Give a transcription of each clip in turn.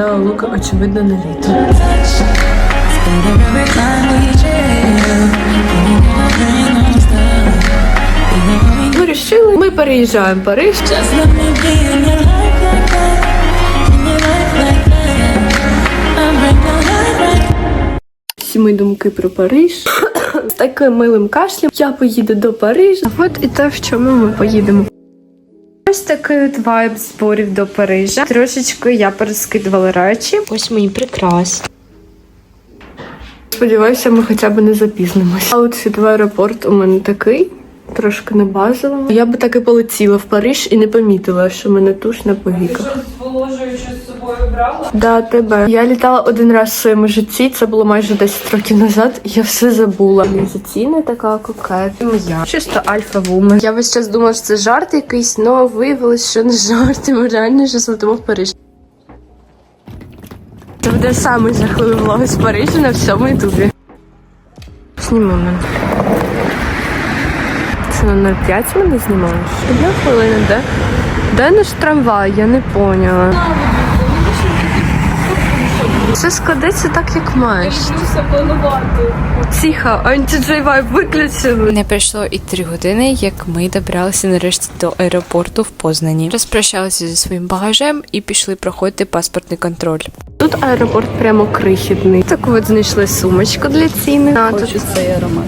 зібрала луки, очевидно, на літо. Вирішили, ми переїжджаємо в Париж. Всі мої думки про Париж. З таким милим кашлем я поїду до Парижа. От і те, в чому ми поїдемо. Ось такий от вайб зборів до Парижа. Трошечки я перескидувала речі. Ось мої прикраси. Сподіваюся, ми хоча б не запізнимось. Аутфіт в аеропорт у мене такий. Трошки не базовий. Я би так і полетіла в Париж і не помітила, що мене туш на повіках. Зволожуючи з собою брала. Да, тебе. Я літала один раз в своєму житті, це було майже 10 років назад, я все забула. Організаційна така кокет. Моя. Чисто альфа-вумен. Я весь час думала, що це жарт якийсь, але виявилось, що не жарт, ми реально щось летимо в Париж. Це буде самий жахливий влог з Парижу на всьому ютубі. Зніму Це на 0,5 мене знімаєш? Одна хвилина, де? Де наш трамвай? Я не поняла. Все складеться так, як маєш. Тихо, антиджей вайб виключили. Не пройшло і три години, як ми добралися нарешті до аеропорту в Познані. Розпрощалися зі своїм багажем і пішли проходити паспортний контроль. Тут аеропорт прямо крихітний. Так от знайшли сумочку для ціни. Тут цей аромат.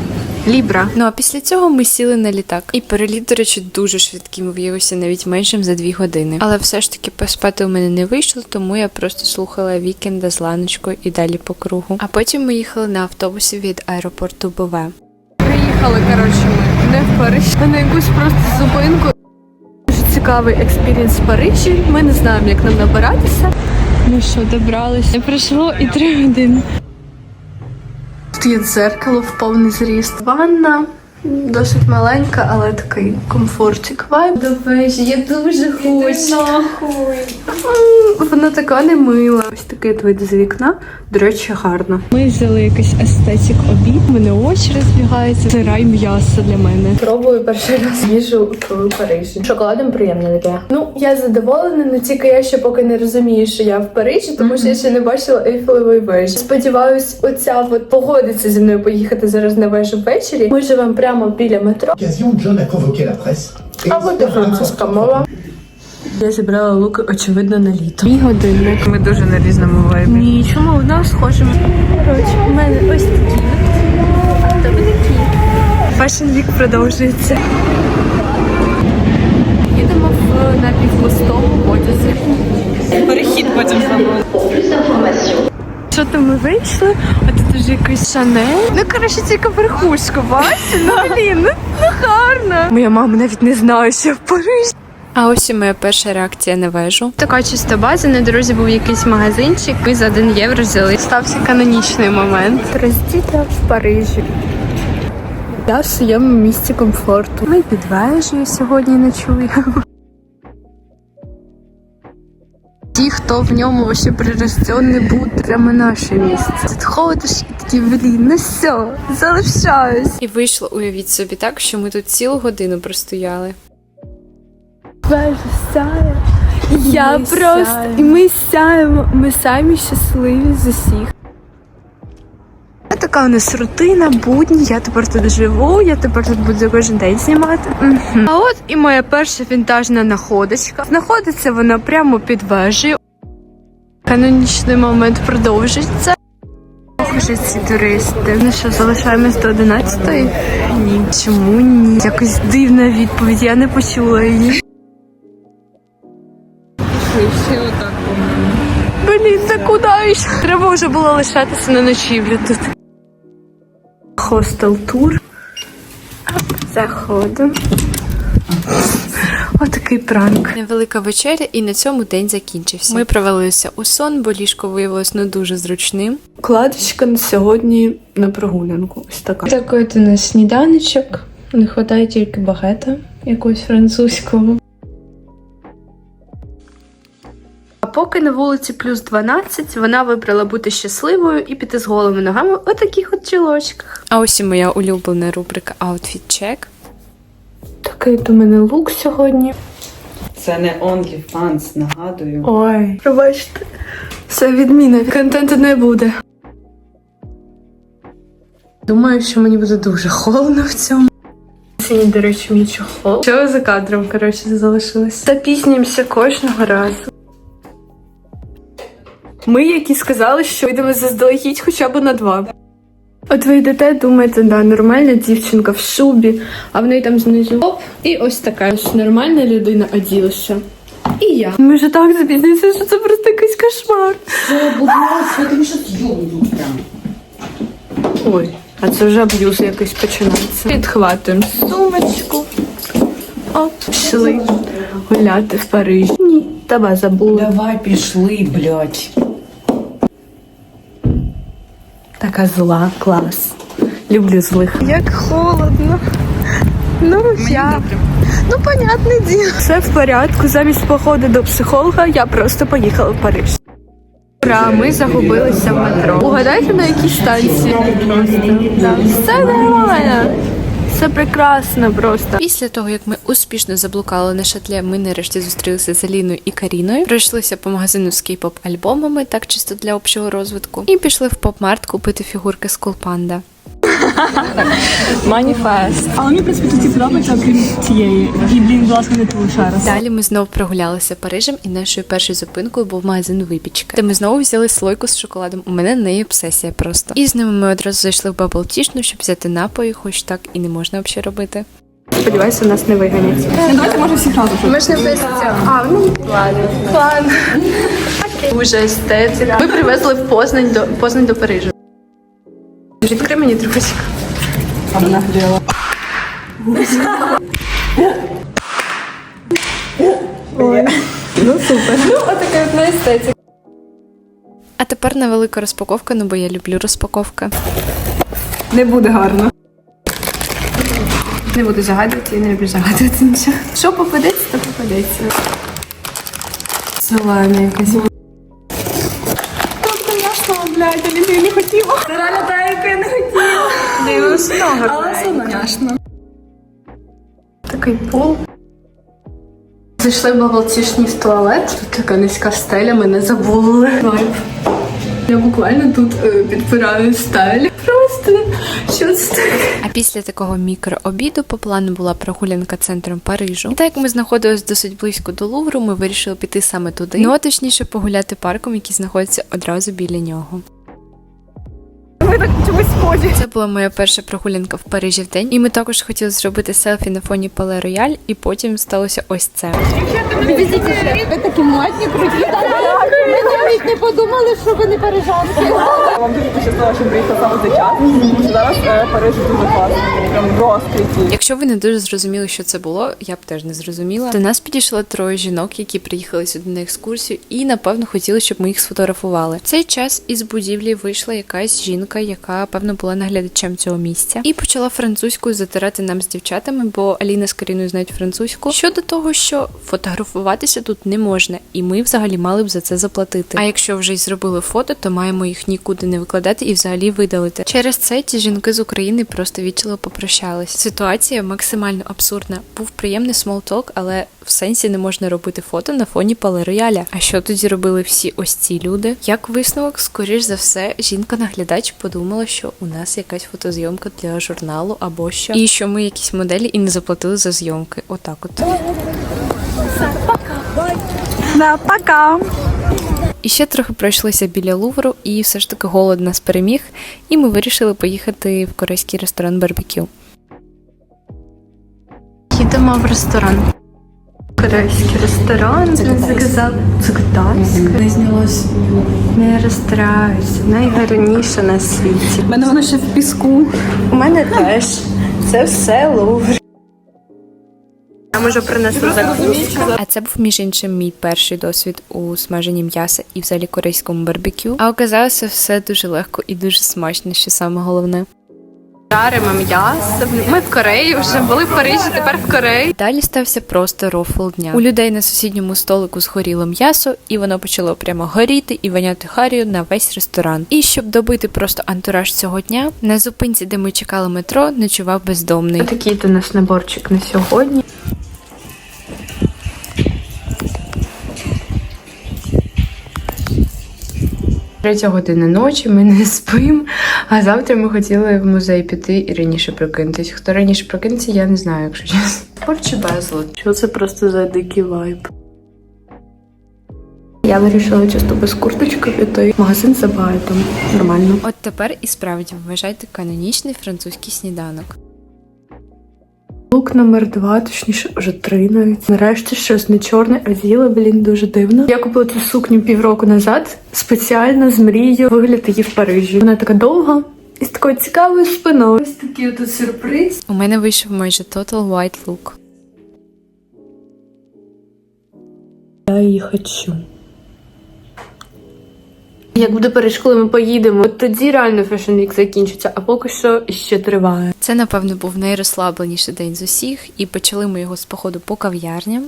Лібра. Ну а після цього ми сіли на літак. І переліт, до речі, дуже швидким виявився навіть меншим за дві години. Але все ж таки поспати у мене не вийшло, тому я просто слухала вікенда з ланочкою і далі по кругу. А потім ми їхали на автобусі від аеропорту Бове. Приїхали, коротше, ми не в Париж, а на якусь просто зупинку. Дуже цікавий експірієнс в Парижі. Ми не знаємо, як нам набиратися. Ну що, добралися. Не пройшло і три години. Тут є дзеркало в повний зріст. Ванна досить маленька, але такий комфортик вайб. До вежі я дуже хочу. Вона така не мила. Ось такий вид з вікна. До речі, гарно. Ми взяли якийсь естетик обід. У мене очі розбігаються. Це рай м'яса для мене. Пробую перший раз їжу в Парижі. Шоколадом приємне таке. Ну я задоволена, але тільки я ще поки не розумію, що я в Парижі, тому що я ще не бачила Ейфелевої вежі. Сподіваюсь, оця от погодиться зі мною поїхати зараз на вежу ввечері. Ми живемо прямо біля метро. occasion, John a convoqué la presse. et А от французька мова. Я зібрала луки, очевидно, на літо. Мій годинник. Ми дуже на різному вайбі. Ні, чому в нас схожі? Коротше, у мене ось такі. А в тебе такі. Фешн вік продовжується. Їдемо в напівпустому потязі. Перехід потім забули. То ми вийшли, а тут вже якийсь шанель. Ну, коротше, тільки верхушка, бачите? Ну, блін, ну, ну гарно. Моя мама навіть не знає, що в Парижі. А ось і моя перша реакція на вежу. Така чиста база, на дорозі був якийсь магазинчик. Ми за 1 євро взяли. Стався канонічний момент. Роздіта в Парижі. Я в своєму місці комфорту. Ми під вежею сьогодні ночуємо. Хто в ньому ще приростен, не буде прямо наше місце. Тут ходиш і такі, блін, ну все, залишаюсь. І вийшло, уявіть собі так, що ми тут цілу годину простояли. Сяє. Я Ми просто сяємо. і ми сяємо. Ми самі щасливі з усіх. Така у нас рутина, будні. Я тепер тут живу, я тепер тут буду кожен день знімати. А от і моя перша вінтажна находочка. Знаходиться вона прямо під вежею. Канонічний момент продовжується. Ох, ці туристи. Ну що, залишаємось до 11-ї? Ні. Чому ні? Якось дивна відповідь, я не почула її. Блін, та куди ж? Треба вже було лишатися на ночівлю тут. Хостел тур. Заходимо. Отакий пранк. Невелика вечеря, і на цьому день закінчився. Ми провалилися у сон, бо ліжко виявилось не дуже зручним. Кладочка на сьогодні на прогулянку. Ось така. Такий от у нас сніданочок. Не вистачає тільки багета якогось французького. А поки на вулиці плюс 12, вона вибрала бути щасливою і піти з голими ногами у таких от чолочках. А ось і моя улюблена рубрика Outfit Check. Такий от у мене лук сьогодні. Це не OnlyFans, нагадую. Ой, пробачте. Це відміна. Контенту не буде. Думаю, що мені буде дуже холодно в цьому. Синій, до речі, мій чохол. Що за кадром, коротше, залишилось. Запізнюємося кожного разу. Ми, які сказали, що йдемо заздалегідь хоча б на два. От ви йдете, думаєте, да, нормальна дівчинка в шубі, а в неї там знизу оп, і ось така ж нормальна людина оділася. І я. Ми вже так запізнилися, що це просто якийсь кошмар. Будь ласка, тобі що зйомлю прям. Ой, а це вже аб'юз якийсь починається. Підхватуємо сумочку. От, пішли гуляти в Парижі. Ні, тебе забули. Давай пішли, блядь. Така зла, клас. Люблю злих. Як холодно. Ну, я. Ну, понятне діло. Все в порядку. Замість походу до психолога я просто поїхала в Париж. Ура, ми загубилися в метро. Угадайте, на якій станції? Все нормально. Все прекрасно просто. Після того, як ми успішно заблукали на шатлі, ми нарешті зустрілися з Аліною і Каріною. Пройшлися по магазину з кей-поп альбомами, так чисто для общого розвитку, і пішли в поп-март купити фігурки з Кулпанда. Маніфест. Але мені, в принципі, тут і подобається, окрім цієї. І, блін, будь ласка, не ту ще раз. Далі ми знову прогулялися Парижем, і нашою першою зупинкою був магазин випічки, де ми знову взяли слойку з шоколадом. У мене неї обсесія просто. І з ними ми одразу зайшли в Tea, щоб взяти напої, хоч так і не можна взагалі робити. Сподіваюся, нас не виганять. Ну, давайте може всі разом. Ми ж не без. А, ну ладно. План. Дуже естетика. Ми привезли в Познань до Познань до Парижу. Відкрий мені трусик. А тепер невелика розпаковка, ну бо я люблю розпаковки. Не буде гарно. Не буду загадувати, я не люблю загадувати нічого. Що попадеться, то попадеться. Зелена якась. Звісно, блядь, я не, хотіла. Це реально та, яку я не хотіла. Дивно, Але все одно. Такий пол. Зайшли в бавалтішній в туалет. Тут така низька стеля, ми не забули. Я буквально тут е, підпираю стелі. Просто що це таке? А після такого мікрообіду по плану була прогулянка центром Парижу. І так як ми знаходились досить близько до Лувру, ми вирішили піти саме туди. Ну а точніше погуляти парком, який знаходиться одразу біля нього. Ви так чомусь схожі. Це була моя перша прогулянка в Парижі в день, і ми також хотіли зробити селфі на фоні Пале Рояль, і потім сталося ось це. Ви такі модні, круті. Навіть не подумали, що ви не парижанки. Вам дуже пощастило, що приїхав саме цей час. Зараз е, Париж дуже класний. Прям розкриті. Якщо ви не дуже зрозуміли, що це було, я б теж не зрозуміла. До нас підійшло троє жінок, які приїхали сюди на екскурсію, і напевно хотіли, щоб ми їх сфотографували. В цей час із будівлі вийшла якась жінка, яка певно була наглядачем цього місця, і почала французькою затирати нам з дівчатами, бо Аліна з Каріною знають французьку. Щодо того, що фотографуватися тут не можна, і ми взагалі мали б за це заплатити. А якщо вже й зробили фото, то маємо їх нікуди не викладати і взагалі видалити. Через це ті жінки з України просто вічливо попрощались. Ситуація максимально абсурдна. Був приємний смолток, але в сенсі не можна робити фото на фоні Пале Рояля. А що тоді робили всі ось ці люди? Як висновок, скоріш за все, жінка-наглядач подумала, що у нас якась фотозйомка для журналу або що, і що ми якісь моделі і не заплатили за зйомки. Отак, от. Да, пока. І ще трохи пройшлися біля Лувру, і все ж таки голод нас переміг, і ми вирішили поїхати в корейський ресторан барбекю. Їдемо в ресторан. Корейський ресторан, він заказав. Це. Не знялось. Не розстраюся. Найгарніше на світі. У мене воно ще в піску. У мене теж. Це все лувр. Нам уже принесли закуску. А це був між іншим мій перший досвід у смаженні м'яса і взагалі корейському барбекю. А оказалося все дуже легко і дуже смачно, що саме головне. Жаримо м'ясо. Ми в Кореї вже були в Парижі, тепер в Кореї. Далі стався просто рофл дня. У людей на сусідньому столику згоріло м'ясо, і воно почало прямо горіти і воняти харію на весь ресторан. І щоб добити просто антураж цього дня, на зупинці, де ми чекали метро, ночував бездомний. Такий то наш наборчик на сьогодні. Третя година ночі, ми не спимо. А завтра ми хотіли в музей піти і раніше прокинутись. Хто раніше прокинеться, я не знаю, якщо чесно. Спорт чи безлад? Що це просто за дикий вайб? Я вирішила чисто без курточки піти. Магазин забагає там нормально. От тепер і справді вважайте канонічний французький сніданок. Лук номер два, точніше, вже три навіть. Нарешті щось не чорне, а з'їла, блін, дуже дивно. Я купила цю сукню півроку назад, спеціально з мрією вигляд її в Парижі. Вона така довга і з такою цікавою спиною. Ось такий тут сюрприз. У мене вийшов майже total white look. Я її хочу. Як буде Париж, коли ми поїдемо, тоді реально Fashion Week закінчиться, а поки що ще триває. Це, напевно, був найрозслабленіший день з усіх, і почали ми його з походу по кав'ярням.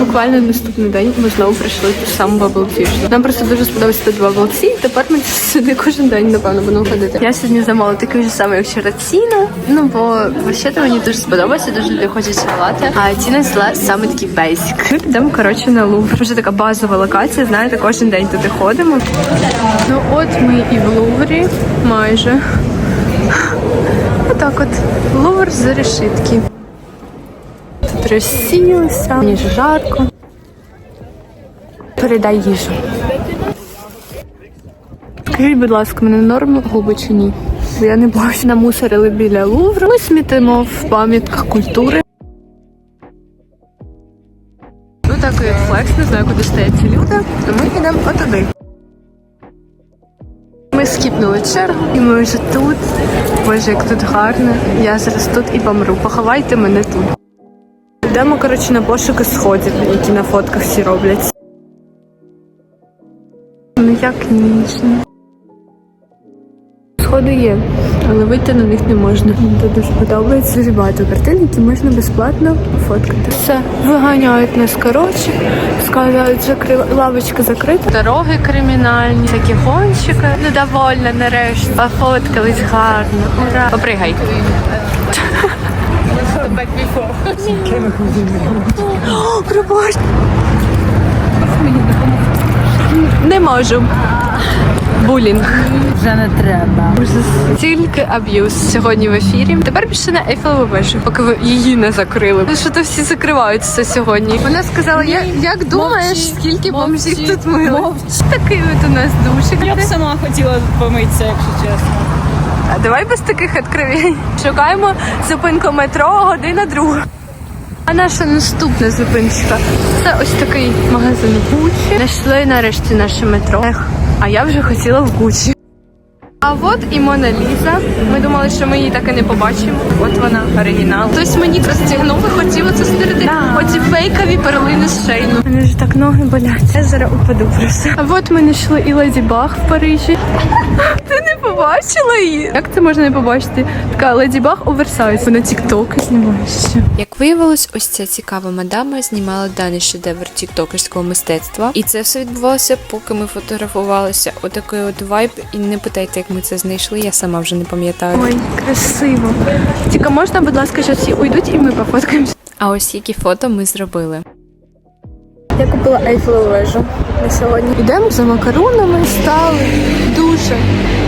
Буквально наступний день ми знову прийшли ту саму Tea. Нам просто дуже сподобався тут Bubble Tea, Тепер ми сюди кожен день, напевно, будемо ходити. Я сьогодні замовила такий же самий, як вчора ціну. Ну, бо взагалі мені дуже сподобається, дуже люди хочуть салати. А ціна взяла саме такий бейсик. Ми підемо, коротше, на Лувр. Вже така базова локація, знаєте, кожен день туди ходимо. Ну от ми і в Луврі майже. Отак от. Лувр з решітки. Розсілися, мені жарко. Передай їжу. Скажіть, будь ласка, мене норм губи чи ні? Бо я не бачу. Намусорили біля Лувру. Ми смітимо в пам'ятках культури. Ну так як флекс, не знаю, куди стоять люди, то ми йдемо отуди. Ми скіпнули чергу, і ми вже тут. Боже, як тут гарно. Я зараз тут і помру. Поховайте мене тут. Йдемо, коротше, на пошуки сходів, які на фотках всі роблять. Ну як ніжно. Сходи є, але вийти на них не можна. Мені дуже подобається. Багато картин, які можна безплатно фоткати. Все, виганяють нас коротше, сказали, закри... лавочка закрита. Дороги кримінальні, такі гонщики. Недовольна нарешті. Пофоткались гарно. Ура! Попригай. О, пробач. Не можу. Булінг. Вже не треба. Тільки аб'юз сьогодні в ефірі. Тепер пішли на Ейфелеву вежу, поки ви її не закрили. Ну, Що то всі закривають все сьогодні. Вона сказала: я як думаєш, скільки бомжів тут мили? Такий от у нас душик. Я б сама хотіла помитися, якщо чесно. А давай без таких відкривень. Шукаємо зупинку метро, година друга. А наша наступна зупинка це ось такий магазин Гучі. Знайшли нарешті наше метро. Ех, а я вже хотіла в Гучі. А от і Мона Ліза. Ми думали, що ми її так і не побачимо. От вона, оригінал. Хтось мені розтягнув і хотів оце стерти. Оці фейкові перлини з шейну. Мене ж так ноги болять. Я зараз упаду просто. А от ми знайшли і Леді Баг в Парижі. Ти побачила її? Як це можна не побачити? Така Леді Баг оверсайз. Вона тік-ток знімає ще. Як виявилось, ось ця цікава мадама знімала даний шедевр тіктокерського мистецтва, і це все відбувалося, поки ми фотографувалися. Отакий от вайб. І не питайте, як ми це знайшли. Я сама вже не пам'ятаю. Ой, красиво. Тільки можна, будь ласка, зараз всі уйдуть і ми пофоткаємося. А ось які фото ми зробили. Я купила ейфелеву вежу на сьогодні. Йдемо за макаронами, стали дуже.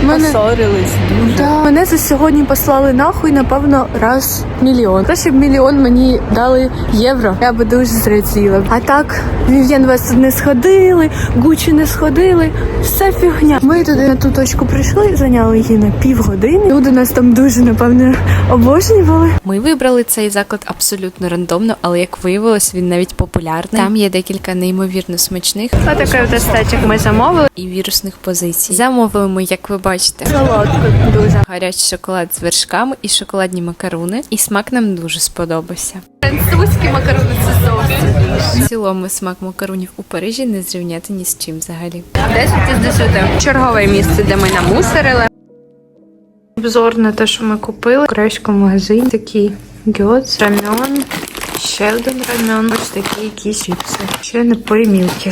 Мене... Ссорились. Да. Мене за сьогодні послали нахуй, напевно, раз мільйон. Краще б мільйон мені дали євро. Я би дуже зраділа. А так, Вів'ян Вест не сходили, Гучі не сходили. Все фігня. Ми туди на ту точку прийшли, зайняли її на півгодини. Люди нас там дуже, напевно, обожнювали. Ми вибрали цей заклад абсолютно рандомно, але як виявилось, він навіть популярний. Там є декілька неймовірно смачних А такий от естетик ми замовили. і вірусних позицій. Замовили ми, як ви бачите, Солодко дуже. гарячий шоколад з вершками і шоколадні макаруни. І смак нам дуже сподобався. Французькі макарони це зовсім. В цілому смак макарунів у Парижі не зрівняти ні з чим взагалі. 10 із 10. Чергове місце, де ми намусорили. Обзор на те, що ми купили в корейському магазині. Такий гьоц, рамен, ще один рамен. Ось такі якісь чіпси. Ще напої мілкі.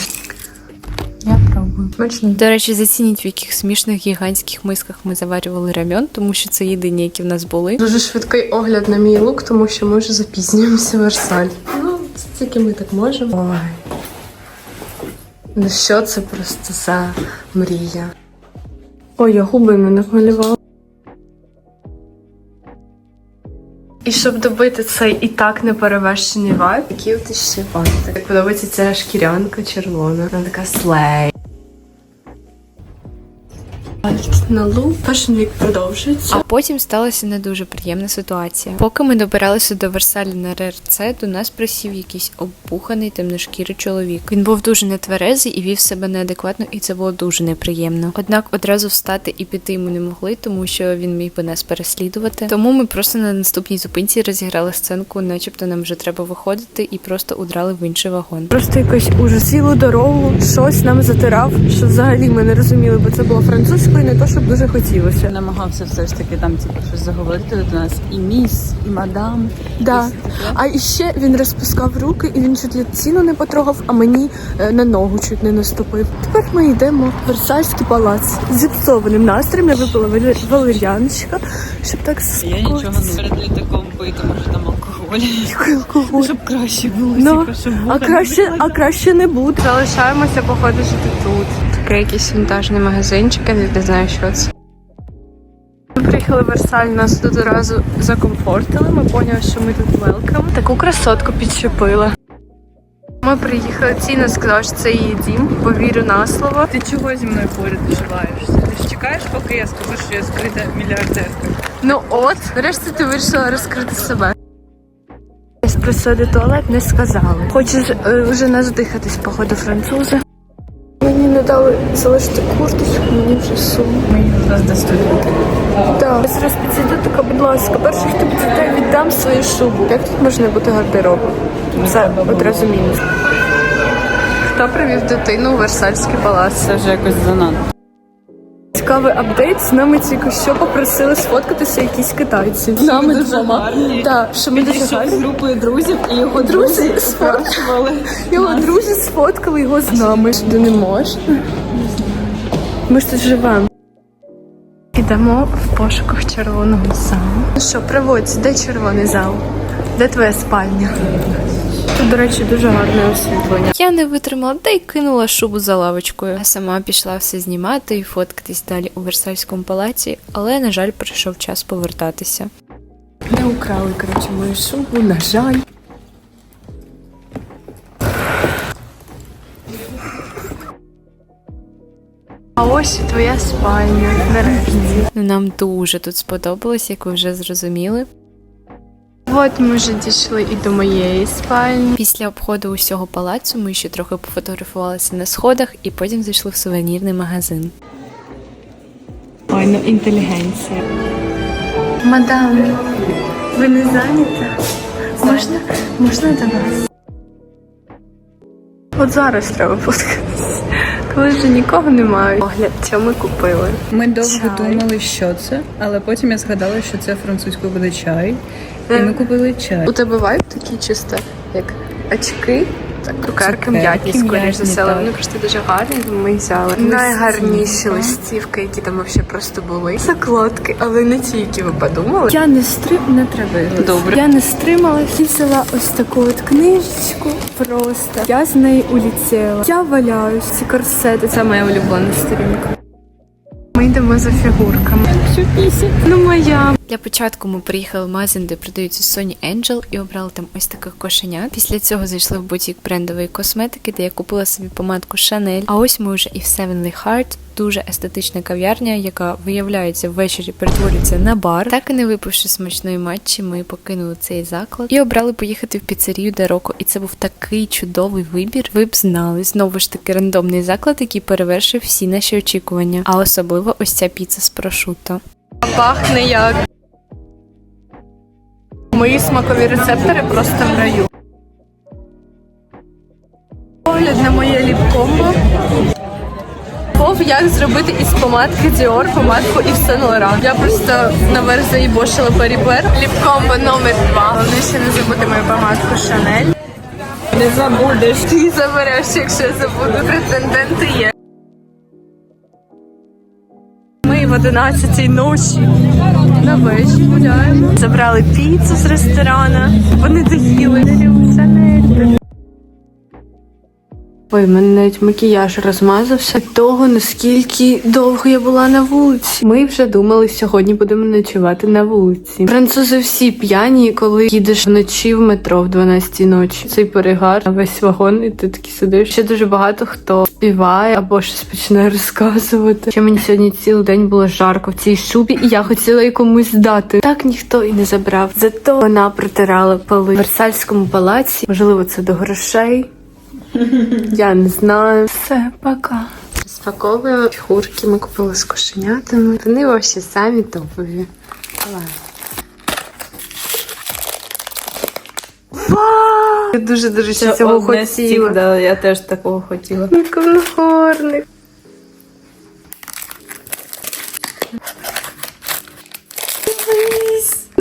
Я пробую. Смачно. До речі, зацініть, в яких смішних гігантських мисках ми заварювали рамьон, тому що це єдині, які в нас були. Дуже швидкий огляд на мій лук, тому що ми вже запізнюємося в Версаль. Ну, тільки ми так можемо. Ой. Ну що це просто за мрія? Ой, я губи мене малювала. І щоб добити цей і так неперевершений вайб, які от ще фанти Як подобається ця шкірянка червона. Вона така слей. На луп Fashion Week продовжується. А потім сталася не дуже приємна ситуація. Поки ми добиралися до Версалі на РРЦ, до нас присів якийсь обпуханий темношкірий чоловік. Він був дуже нетверезий і вів себе неадекватно, і це було дуже неприємно. Однак одразу встати і піти йому не могли, тому що він міг би нас переслідувати. Тому ми просто на наступній зупинці розіграли сценку, начебто нам вже треба виходити, і просто удрали в інший вагон. Просто якось уже цілу дорогу щось нам затирав, що взагалі ми не розуміли, бо це було французькою, не то, щоб дуже хотілося. Намагався все ж таки там типу, щось заговорити до нас. І міс, і мадам. Да. А іще він розпускав руки, і він чуть ли ціну не потрогав, а мені е, на ногу чуть не наступив. Тепер ми йдемо в Версальський палац з зіпсованим настроєм. Я випила валер- валер'яночка, щоб так Я нічого не перед літаком пити, може там алкоголь. Який алкоголь. Щоб краще було, Ну, типу, щоб а вуха не краще, а краще не буде. Залишаємося, походу, жити тут. Такий якийсь вінтажний магазинчик, я не знаю, що це. Ми приїхали в Версаль, нас тут одразу закомфортили. Ми поняли, що ми тут велкам. Таку красотку підчепила. Ми приїхали, Ціна сказала, що це її дім, повірю на слово. Ти чого зі мною поряд вживаєшся? Ти ж чекаєш, поки я скажу, що я скрита мільярдерка. Ну от, нарешті ти вирішила розкрити себе. Еспресо де туалет не сказали. Хочеш е, вже наздихатись, походу, французи. Мені не дали залишити курточку, мені вже сумно. Мені зараз дастуть. Так, я зараз підійду, така, будь ласка, перший, хто підійде, віддам свою шубу. Як тут можна бути гардеробом? Це одразу мінус. Хто привів дитину у Версальський палац? Це вже якось занадто. Цікавий апдейт. З нами тільки що попросили сфоткатися якісь китайці. З нами двома. Так, що ми дуже гарні. групою друзів і його Друзі сфоткали. Його друзі сфоткали його з нами. Сюди не можна. Ми ж тут живемо. Ідемо в пошуках червоного залу. Що, приводь, де червоний зал? Де твоя спальня? Тут, до речі, дуже гарне освітлення. Я не витримала та й кинула шубу за лавочкою. А сама пішла все знімати і фоткатись далі у Версальському палаці, але, на жаль, прийшов час повертатися. Не украли, коротше, мою шубу, на жаль. А ось і твоя спальня, нарешті. Ну, Нам дуже тут сподобалось, як ви вже зрозуміли. От ми вже дійшли і до моєї спальні. Після обходу усього палацу ми ще трохи пофотографувалися на сходах і потім зайшли в сувенірний магазин. Ой, ну інтелігенція. Мадам, ви не зайняті? Можна, можна до вас? От зараз треба фоткатися. Коли вже нікого немає. Огляд, що ми купили. Ми довго Чай. думали, що це, але потім я згадала, що це французькою буде чай. І Е. ми купили чай. У тебе вайб такий чисто, як очки, так, цукерки м'ятні, скоріш за все, але вони просто дуже гарні, ми взяли. Найгарніші листівки, які там взагалі просто були. Закладки, але не ті, які ви подумали. Я не стрим, не треба. Добре. Я не стримала, взяла ось таку от книжечку просто. Я з неї улетіла. Я валяюсь. Ці корсети, це моя улюблена сторінка. Ми йдемо за фігурками. Ну моя. Для початку ми приїхали в магазин, де продаються Sony Angel, і обрали там ось таких кошенят. Після цього зайшли в бутік брендової косметики, де я купила собі помадку Chanel. А ось ми вже і в Sevenly Heart, дуже естетична кав'ярня, яка виявляється ввечері перетворюється на бар. Так і не випивши смачної матчі, ми покинули цей заклад і обрали поїхати в піцерію Дероко. І це був такий чудовий вибір. Ви б знали знову ж таки рандомний заклад, який перевершив всі наші очікування. А особливо ось ця піца з прошутто. Пахне як. Мої смакові рецептори просто в раю. Погляд на моє ліп-комбо. Вов, як зробити із помадки Dior помадку і Laurent. Я просто наверх заїбошила періпер. Ліп-комбо номер два. Головне ще не забути мою помадку Chanel. Не забудеш. Ти забереш, якщо забуду. Претенденти є. В 11 ночі на вечір гуляємо. Забрали піцу з ресторана. Вони доїли. Ой, мене навіть макіяж розмазався від того, наскільки довго я була на вулиці. Ми вже думали, сьогодні будемо ночувати на вулиці. Французи всі п'яні, коли їдеш вночі в метро в 12 ночі. Цей перегар весь вагон, і ти такий сидиш. Ще дуже багато хто співає або щось починає розказувати. Ще мені сьогодні цілий день було жарко в цій шубі, і я хотіла її комусь здати. Так ніхто і не забрав. Зато вона протирала поли в Версальському палаці. Можливо, це до грошей. Я не знаю. Все, пока. Спаковую фігурки, ми купили з кошенятами. Вони вообще самі топові. Вау! Я дуже-дуже ще цього хотіла. да, я теж такого хотіла. Він гарний.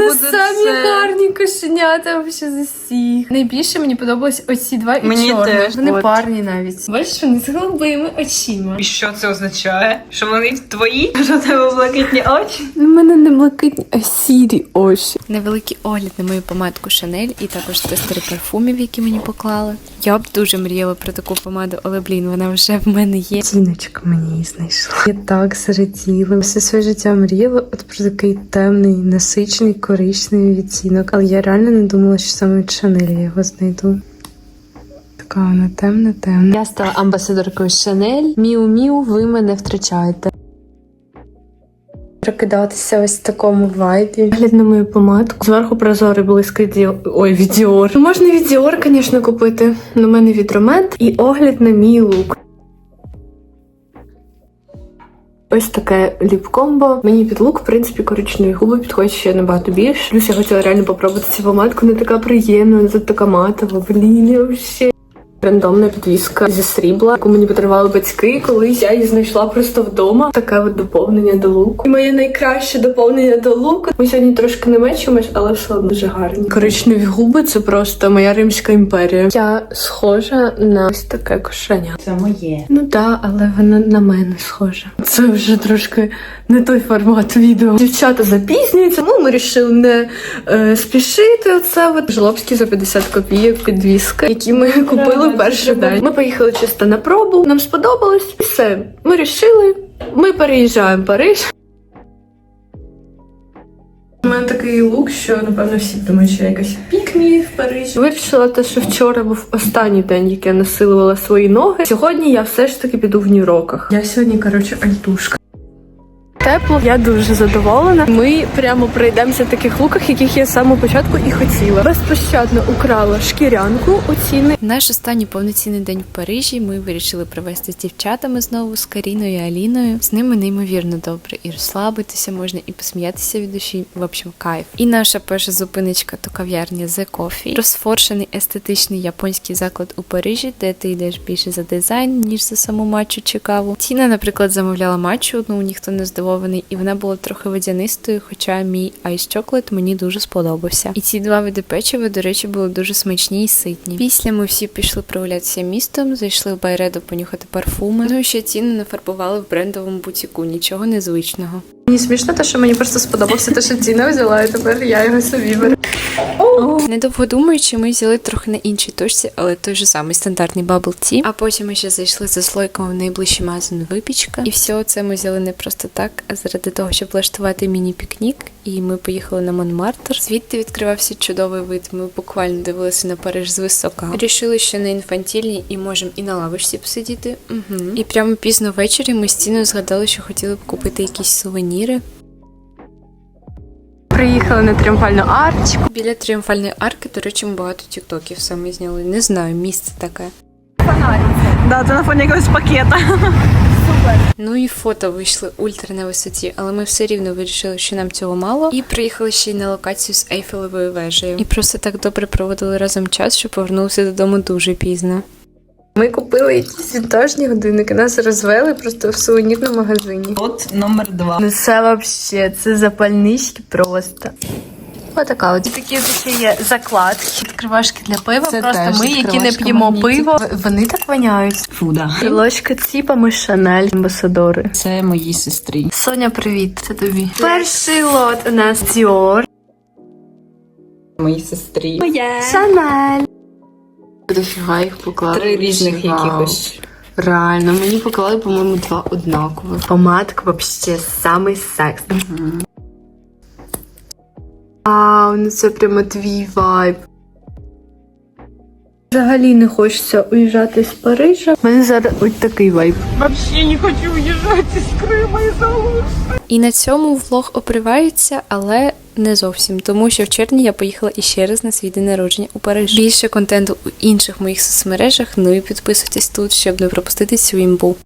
Ну, самі гарні кошенята вообще з усіх. Найбільше мені подобались оці два і Мені чорні. теж, Вони от. парні навіть. Бачиш, вони з голубими очима. І що це означає? Що вони твої? Що в тебе блакитні очі? У мене не блакитні, а сірі очі. Невеликий огляд на мою помадку Шанель і також тестери парфумів, які мені поклали. Я б дуже мріяла про таку помаду, але блін, вона вже в мене є. Тіночка мені її знайшла. Я так зраділа. Все своє життя мріяла от про такий темний, насичений, коричневий відтінок. Але я реально не думала, що саме від Шанель я його знайду. Така вона темна, темна. Я стала амбасадоркою Шанель. Міу-міу, ви мене втрачаєте. Прокидатися ось в такому вайбі. Глядь на мою помадку. Зверху прозорий від Діор. Ой, від Діор. Можна від Діор, звісно, купити. На мене від Ромет. І огляд на мій лук. Ось таке ліп-комбо. Мені під лук, в принципі, коричневі губи підходять ще набагато більше. Плюс я хотіла реально попробувати цю помадку, не така приємна, тут така матова. Блін, я вообще. Рандомна підвіска зі срібла, яку мені подарували батьки, колись я її знайшла просто вдома. Таке от доповнення до луку. І моє найкраще доповнення до луку. Ми сьогодні трошки не мечимось, але все одно дуже гарні. Коричневі губи це просто моя римська імперія. Я схожа на ось таке кошеня. Це моє. Ну так, але вона на мене схожа. Це вже трошки не той формат відео. Дівчата запізнюються, ну ми вирішили не е, спішити. Оце от жлобські за 50 копійок підвіска, які ми купили в перший день. Ми поїхали чисто на пробу, нам сподобалось. І все. Ми вирішили, ми переїжджаємо в Париж. У мене такий лук, що напевно всі думають, що я якась пікмі в Парижі. Вирішила те, що вчора був останній день, як я насилувала свої ноги. Сьогодні я все ж таки піду в нью-роках. Я сьогодні, коротше, альтушка. Тепло, я дуже задоволена. Ми прямо пройдемося в таких луках, яких я з самого початку і хотіла. Безпощадно украла шкірянку у ціни. Наш останній повноцінний день в Парижі ми вирішили провести з дівчатами знову з Каріною і Аліною. З ними неймовірно добре і розслабитися можна, і посміятися від душі. В общем, кайф. І наша перша зупиночка то кав'ярня The Coffee. Розфоршений естетичний японський заклад у Парижі, де ти йдеш більше за дизайн, ніж за саму матчу чи каву. Тіна, наприклад, замовляла матчу, одну ніхто не здивований, і вона була трохи водянистою, хоча мій Ice Chocolate мені дуже сподобався. І ці два види печива, до речі, були дуже смачні і ситні. Після ми всі пішли прогулятися містом, зайшли в Байредо понюхати парфуми. Ну і ще ціну нафарбували в брендовому бутіку, нічого незвичного. Мені смішно, те, що мені просто сподобався те, що ціна взяла, і тепер я його собі беру. Недовго думаючи, ми взяли трохи на іншій точці, але той же самий стандартний бабл ті. А потім ми ще зайшли за слойком в найближчий магазин випічка. І все це ми взяли не просто так, а заради того, щоб влаштувати міні-пікнік. І ми поїхали на Монмартр. Звідти відкривався чудовий вид. Ми буквально дивилися на Париж з висока. Рішили, що не інфантільні і можемо і на лавочці посидіти. Угу. І прямо пізно ввечері ми з згадали, що хотіли б купити якісь сувеніри. Приїхали на тріумфальну арчку. Біля тріумфальної арки, до речі, ми багато тіктоків саме зняли. Не знаю, місце таке. Да, це на фоні якогось пакета. Ну і фото вийшли ультра на висоті, але ми все рівно вирішили, що нам цього мало. І приїхали ще й на локацію з Ейфелевою вежею. І просто так добре проводили разом час, що повернулися додому дуже пізно. Ми купили якісь вінтажні годинники, нас розвели просто в сувенірному магазині. От номер два. Ну це вообще, це запальнички просто. Отака от. Такі ще є закладки, відкривашки для пива. Це просто теж ми, які не відкривашка п'ємо магнітик. пиво. Вони так воняють. Фу, да. Ложка ціпами Шанель амбасадори. Це моїй сестрі. Соня, привіт, це тобі. Перший лот у нас Dior. Моїй сестрі. Шанель. Дофіга їх поклали. Три різних Вау. якихось. Реально, мені поклали, по-моєму, два однакових. Помадка вообще самий секс. Вау, ну це прямо твій вайб. Взагалі не хочеться уїжджати з Парижа. У мене зараз ось такий вайб. І на цьому влог обривається, але не зовсім, тому що в червні я поїхала іще раз на свій день народження у Париж. Більше контенту у інших моїх соцмережах. Ну і підписуйтесь тут, щоб не пропустити цю імбу.